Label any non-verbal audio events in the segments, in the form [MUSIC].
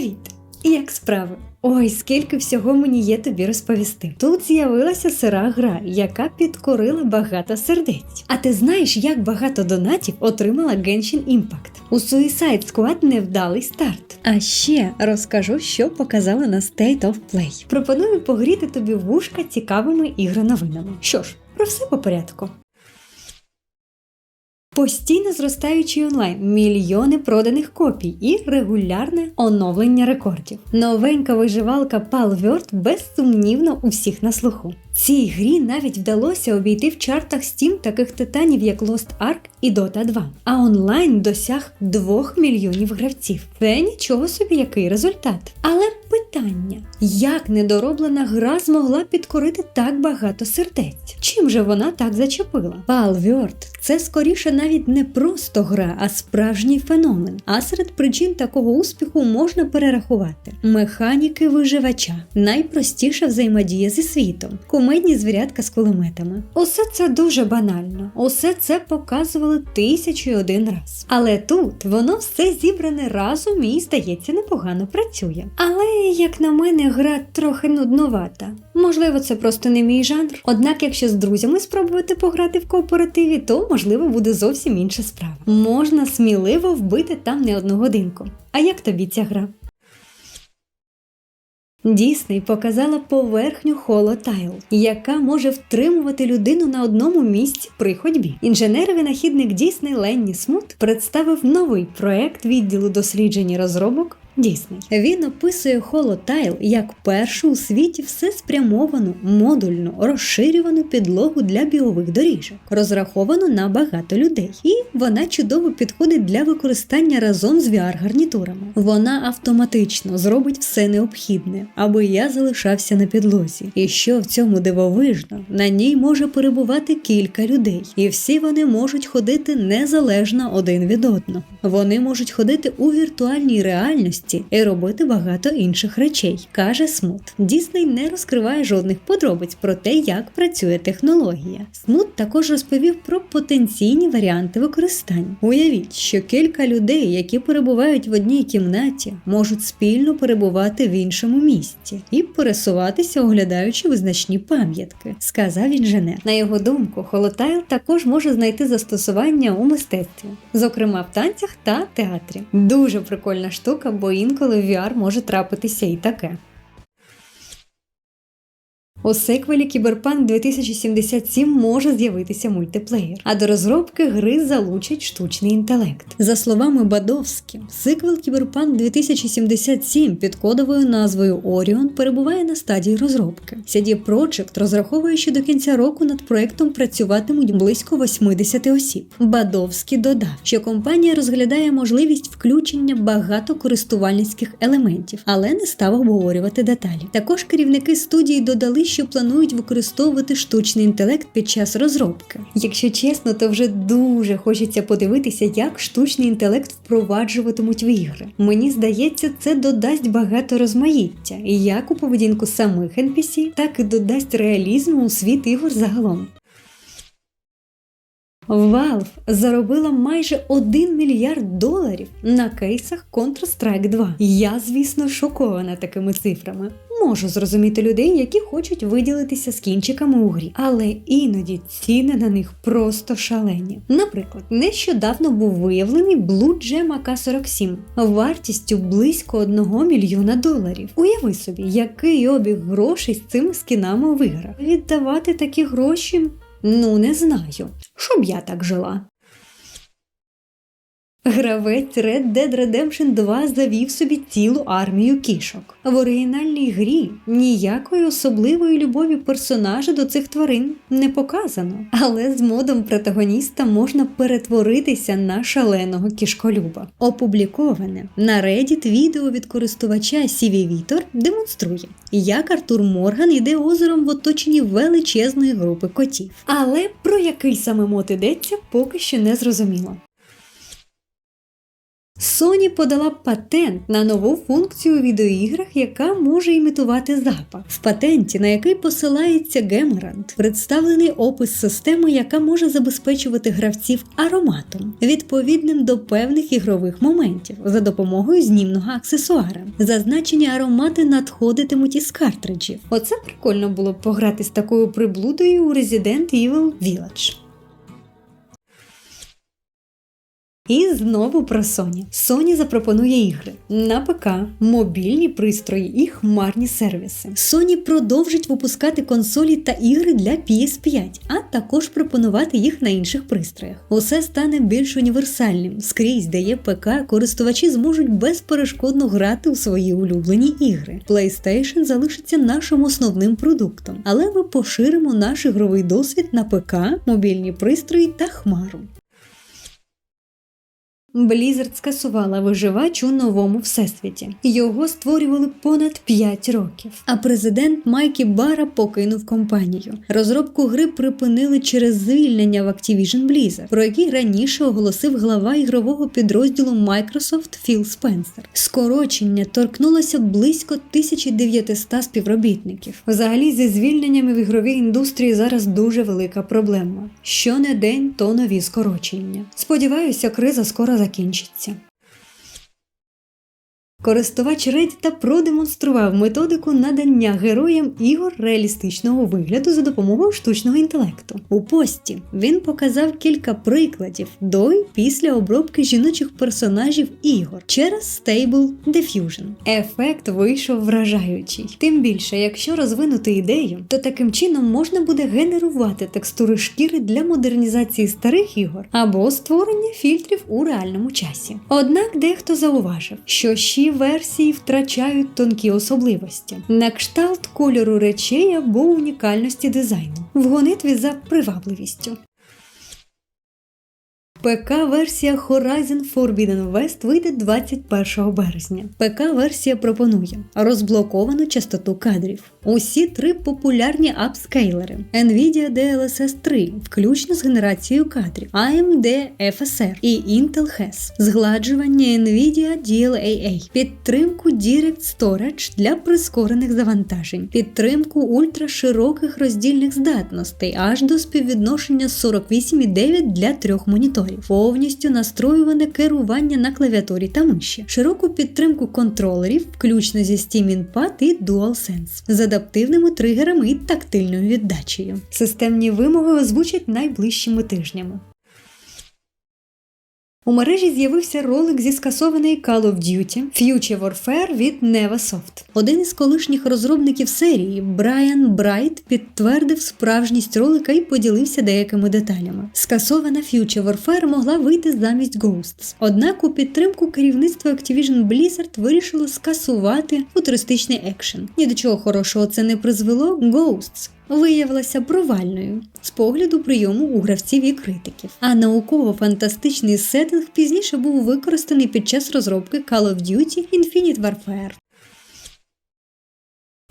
Привіт! Як справи? Ой, скільки всього мені є тобі розповісти. Тут з'явилася сира гра, яка підкорила багато сердець. А ти знаєш, як багато донатів отримала Genshin Impact? У Suicide Squad невдалий старт. А ще розкажу, що показали на State of Play. Пропоную погріти тобі вушка цікавими ігроновинами. Що ж, про все по порядку. Постійно зростаючий онлайн, мільйони проданих копій і регулярне оновлення рекордів. Новенька виживалка Palworld безсумнівно у всіх на слуху. Цій грі навіть вдалося обійти в чартах Steam таких титанів, як Lost Ark і Dota 2. А онлайн досяг 2 мільйонів гравців. Це нічого собі який результат. Але питання: як недороблена гра змогла підкорити так багато сердець? Чим же вона так зачепила? Palworld – це скоріше навіть не просто гра, а справжній феномен. А серед причин такого успіху можна перерахувати: механіки виживача, найпростіша взаємодія зі світом, кумедні звірятка з кулеметами. Усе це дуже банально. Усе це показували тисячу і один раз. Але тут воно все зібране разом і здається непогано працює. Але як на мене, гра трохи нудновата. Можливо, це просто не мій жанр. Однак, якщо з друзями спробувати пограти в кооперативі, то можливо буде зовсім інша справа. Можна сміливо вбити там не одну годинку. А як тобі ця гра? Дісней показала поверхню Холотайл, яка може втримувати людину на одному місці при ходьбі. Інженер-винахідник Дісней Ленні Смут представив новий проект відділу досліджень і розробок. Дісней. Він описує Холотайл як першу у світі всеспрямовану, модульну, розширювану підлогу для бігових доріжок, розраховану на багато людей. І вона чудово підходить для використання разом з VR-гарнітурами. Вона автоматично зробить все необхідне, аби я залишався на підлозі. І що в цьому дивовижно, на ній може перебувати кілька людей, і всі вони можуть ходити незалежно один від одного. Вони можуть ходити у віртуальній реальності і робити багато інших речей, каже Смут. Дісней не розкриває жодних подробиць про те, як працює технологія. Смут також розповів про потенційні варіанти використання. Уявіть, що кілька людей, які перебувають в одній кімнаті, можуть спільно перебувати в іншому місці і пересуватися, оглядаючи визначні пам'ятки, сказав інженер. На його думку, Холотайл також може знайти застосування у мистецтві, зокрема в танцях та театрі. Дуже прикольна штука, бо інколи в VR може трапитися і таке. У сиквелі Кіберпанк 2077 може з'явитися мультиплеєр, а до розробки гри залучать штучний інтелект. За словами Бадовські, сиквел Кіберпанк 2077 під кодовою назвою Оріон перебуває на стадії розробки. CD Projekt розраховує, що до кінця року над проектом працюватимуть близько 80 осіб. Бадовський додав, що компанія розглядає можливість включення багато користувальницьких елементів, але не став обговорювати деталі. Також керівники студії додали, що планують використовувати штучний інтелект під час розробки. Якщо чесно, то вже дуже хочеться подивитися, як штучний інтелект впроваджуватимуть в ігри. Мені здається, це додасть багато розмаїття, як у поведінку самих NPC, так і додасть реалізму у світ ігор загалом. Valve заробила майже 1 мільярд доларів на кейсах Counter-Strike 2. Я, звісно, шокована такими цифрами. Можу зрозуміти людей, які хочуть виділитися з кінчиками у грі, але іноді ціни на них просто шалені. Наприклад, нещодавно був виявлений Blue Gem AK-47 вартістю близько 1 мільйона доларів. Уяви собі, який обіг грошей з цими скінами в іграх. Віддавати такі гроші Ну, не знаю, щоб я так жила. Гравець Red Dead Redemption 2 завів собі цілу армію кішок. В оригінальній грі ніякої особливої любові персонажа до цих тварин не показано, але з модом протагоніста можна перетворитися на шаленого кішколюба. Опубліковане на Reddit відео від користувача Сіві Вітор демонструє, як Артур Морган іде озером в оточенні величезної групи котів. Але про який саме мод ідеться, поки що не зрозуміло. Sony подала патент на нову функцію у відеоіграх, яка може імітувати запах. В патенті, на який посилається Гемерант, представлений опис системи, яка може забезпечувати гравців ароматом, відповідним до певних ігрових моментів за допомогою знімного аксесуара. Зазначені аромати надходитимуть із картриджів. Оце прикольно було б пограти з такою приблудою у Resident Evil Village. І знову про Sony. Sony запропонує ігри на ПК, мобільні пристрої і хмарні сервіси. Sony продовжить випускати консолі та ігри для PS5, а також пропонувати їх на інших пристроях. Усе стане більш універсальним. Скрізь, де є ПК, користувачі зможуть безперешкодно грати у свої улюблені ігри. PlayStation залишиться нашим основним продуктом, але ми поширимо наш ігровий досвід на ПК, мобільні пристрої та хмару. Blizzard скасувала виживач у новому всесвіті. Його створювали понад 5 років. А президент Майкі Бара покинув компанію. Розробку гри припинили через звільнення в Activision Blizzard, про який раніше оголосив глава ігрового підрозділу Microsoft Філ Спенсер. Скорочення торкнулося близько 1900 співробітників. Взагалі, зі звільненнями в ігровій індустрії зараз дуже велика проблема. Що не день, то нові скорочення. Сподіваюся, криза скоро закінчиться. Користувач Reddit продемонстрував методику надання героям ігор реалістичного вигляду за допомогою штучного інтелекту. У пості він показав кілька прикладів до і після обробки жіночих персонажів ігор через Stable Diffusion. Ефект вийшов вражаючий. Тим більше, якщо розвинути ідею, то таким чином можна буде генерувати текстури шкіри для модернізації старих ігор або створення фільтрів у реальному часі. Однак дехто зауважив, що ще версії втрачають тонкі особливості, на кшталт кольору речей або унікальності дизайну в гонитві за привабливістю. ПК-версія Horizon Forbidden West вийде 21 березня. ПК-версія пропонує розблоковану частоту кадрів. Усі три популярні апскейлери Nvidia DLSS 3, включно з генерацією кадрів, AMD FSR і Intel HES, згладжування Nvidia DLAA, підтримку Direct Storage для прискорених завантажень, підтримку ультрашироких роздільних здатностей аж до співвідношення 48,9 для трьох моніторів повністю настроюване керування на клавіатурі та миші, широку підтримку контролерів, включно зі Steam Input і DualSense, з адаптивними тригерами і тактильною віддачею. Системні вимоги озвучать найближчими тижнями. У мережі з'явився ролик зі скасованої Call of Duty Future Warfare від Nevasoft. Один із колишніх розробників серії Брайан Брайт підтвердив справжність ролика і поділився деякими деталями. Скасована Future Warfare могла вийти замість Ghosts. Однак у підтримку керівництва Activision Blizzard вирішило скасувати футуристичний екшен. Ні до чого хорошого це не призвело. Ghosts виявилася провальною з погляду прийому у гравців і критиків. А науково-фантастичний сеттинг пізніше був використаний під час розробки Call of Duty Infinite Warfare.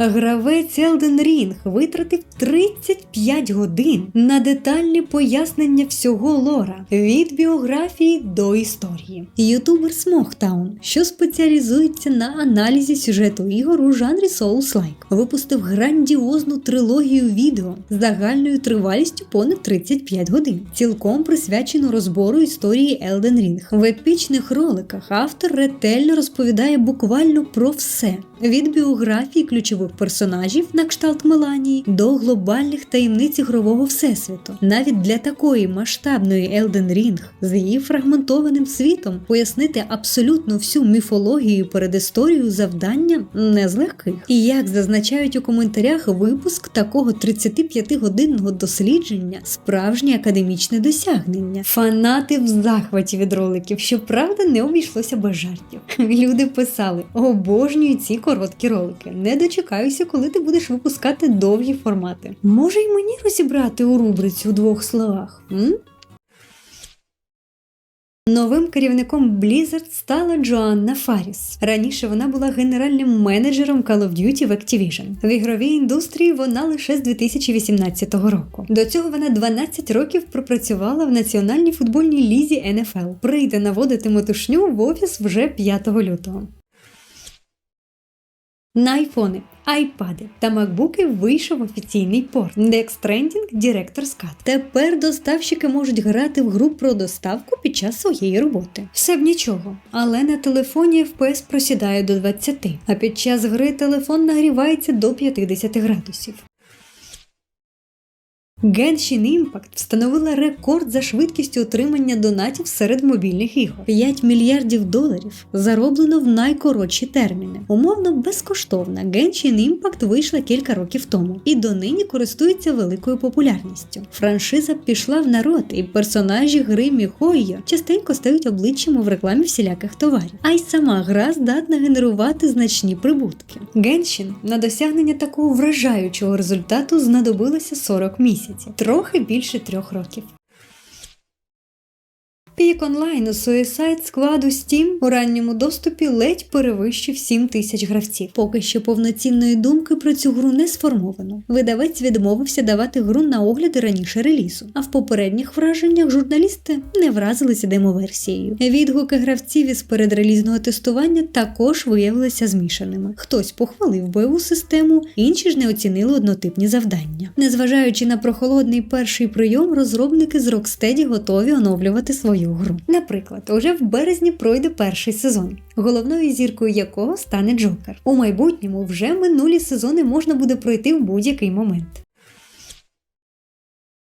Гравець Elden Ring витратив 35 годин на детальне пояснення всього лора від біографії до історії. Ютубер Смохтаун, що спеціалізується на аналізі сюжету ігор у жанрі Souls-like, випустив грандіозну трилогію відео з загальною тривалістю понад 35 годин, цілком присвячену розбору історії Elden Ring. В епічних роликах автор ретельно розповідає буквально про все від біографії ключових персонажів на кшталт Меланії до глобальних таємниць ігрового всесвіту. Навіть для такої масштабної Elden Ring з її фрагментованим світом пояснити абсолютно всю міфологію і передісторію завдання не з легких. І як зазначають у коментарях, випуск такого 35-годинного дослідження справжнє академічне досягнення. Фанати в захваті від роликів, щоправда, не обійшлося без жартів. [LAUGHS] Люди писали: обожнюю ці короткі ролики. Не дочекаюся, коли ти будеш випускати довгі формати. Може й мені розібрати у рубриці у двох словах? М? Новим керівником Blizzard стала Джоанна Фаріс. Раніше вона була генеральним менеджером Call of Duty в Activision. В ігровій індустрії вона лише з 2018 року. До цього вона 12 років пропрацювала в національній футбольній лізі NFL. Прийде наводити метушню в офіс вже 5 лютого. На айфони, айпади та макбуки вийшов офіційний порт Dex Stranding Director's Cut. Тепер доставщики можуть грати в гру про доставку під час своєї роботи. Все б нічого, але на телефоні FPS просідає до 20, а під час гри телефон нагрівається до 50 градусів. Genshin Impact встановила рекорд за швидкістю отримання донатів серед мобільних ігор. 5 мільярдів доларів зароблено в найкоротші терміни. Умовно безкоштовна Genshin Impact вийшла кілька років тому і донині користується великою популярністю. Франшиза пішла в народ, і персонажі гри Міхойо частенько стають обличчями в рекламі всіляких товарів. А й сама гра здатна генерувати значні прибутки. Genshin на досягнення такого вражаючого результату знадобилося 40 місяців місяці, трохи більше трьох років. Пік онлайн у Suicide складу Steam у ранньому доступі ледь перевищив 7 тисяч гравців. Поки що повноцінної думки про цю гру не сформовано. Видавець відмовився давати гру на огляди раніше релізу, а в попередніх враженнях журналісти не вразилися демоверсією. Відгуки гравців із передрелізного тестування також виявилися змішаними. Хтось похвалив бойову систему, інші ж не оцінили однотипні завдання. Незважаючи на прохолодний перший прийом, розробники з Rocksteady готові оновлювати свою гру. Наприклад, уже в березні пройде перший сезон, головною зіркою якого стане Джокер. У майбутньому вже минулі сезони можна буде пройти в будь-який момент.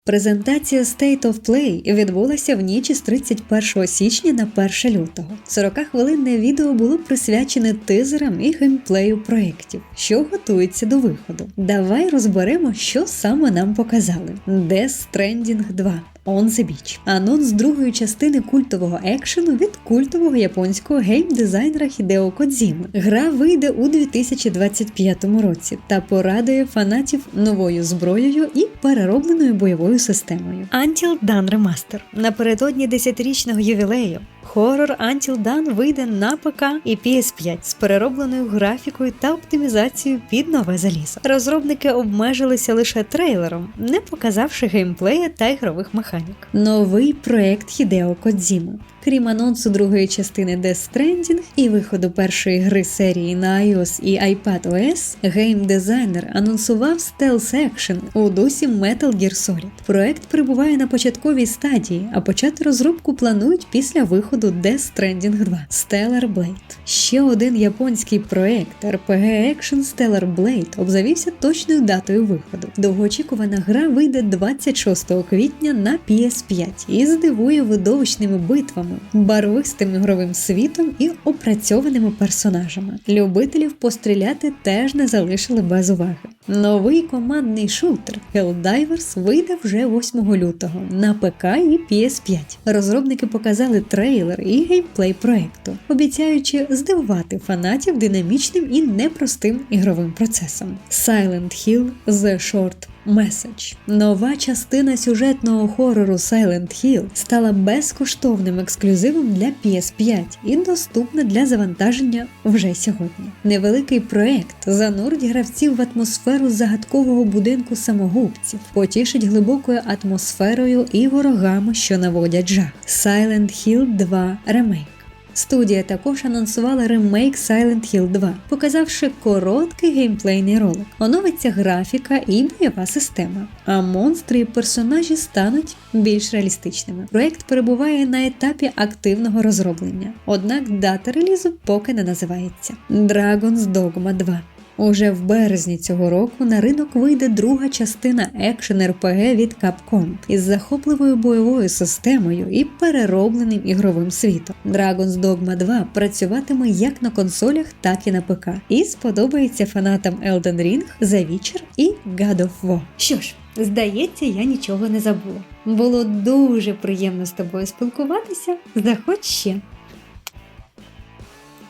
Презентація State of Play відбулася в ніч з 31 січня на 1 лютого. 40-хвилинне відео було присвячене тизерам і геймплею проєктів, що готується до виходу. Давай розберемо, що саме нам показали: Death Stranding 2. On the Beach. Анонс другої частини культового екшену від культового японського геймдизайнера Хідео Кодзіми. Гра вийде у 2025 році та порадує фанатів новою зброєю і переробленою бойовою системою. Until Dawn Remaster. Напередодні 10-річного ювілею Хорор Until Dawn вийде на ПК і PS5 з переробленою графікою та оптимізацією під нове залізо. Розробники обмежилися лише трейлером, не показавши геймплея та ігрових механік. Новий проект Хідео Кодзіми. Крім анонсу другої частини Death Stranding і виходу першої гри серії на iOS і iPadOS, геймдизайнер анонсував стелс екшен у дусі Metal Gear Solid. Проект перебуває на початковій стадії, а почати розробку планують після виходу Death Stranding 2 Stellar Blade. Ще один японський проект RPG Action Stellar Blade обзавівся точною датою виходу. Довгоочікувана гра вийде 26 квітня на PS5 і здивує видовищними битвами барвистим ігровим світом і опрацьованими персонажами. Любителів постріляти теж не залишили без уваги. Новий командний шутер Helldivers вийде вже 8 лютого на ПК і PS5. Розробники показали трейлер і геймплей проекту, обіцяючи здивувати фанатів динамічним і непростим ігровим процесом. Silent Hill The Short Message. Нова частина сюжетного хорору Silent Hill стала безкоштовним ексклюзивом для PS5 і доступна для завантаження вже сьогодні. Невеликий проект занурить гравців в атмосферу загадкового будинку самогубців, потішить глибокою атмосферою і ворогами, що наводять жах. Silent Hill 2 Remake. Студія також анонсувала ремейк Silent Hill 2, показавши короткий геймплейний ролик. Оновиться графіка і бойова система, а монстри і персонажі стануть більш реалістичними. Проект перебуває на етапі активного розроблення, однак дата релізу поки не називається Dragon's Dogma 2. Уже в березні цього року на ринок вийде друга частина екшен РПГ від Capcom із захопливою бойовою системою і переробленим ігровим світом. Dragon's Dogma 2 працюватиме як на консолях, так і на ПК. І сподобається фанатам Elden Ring, The Witcher і God of War. Що ж, здається, я нічого не забула. Було дуже приємно з тобою спілкуватися. Заходь ще.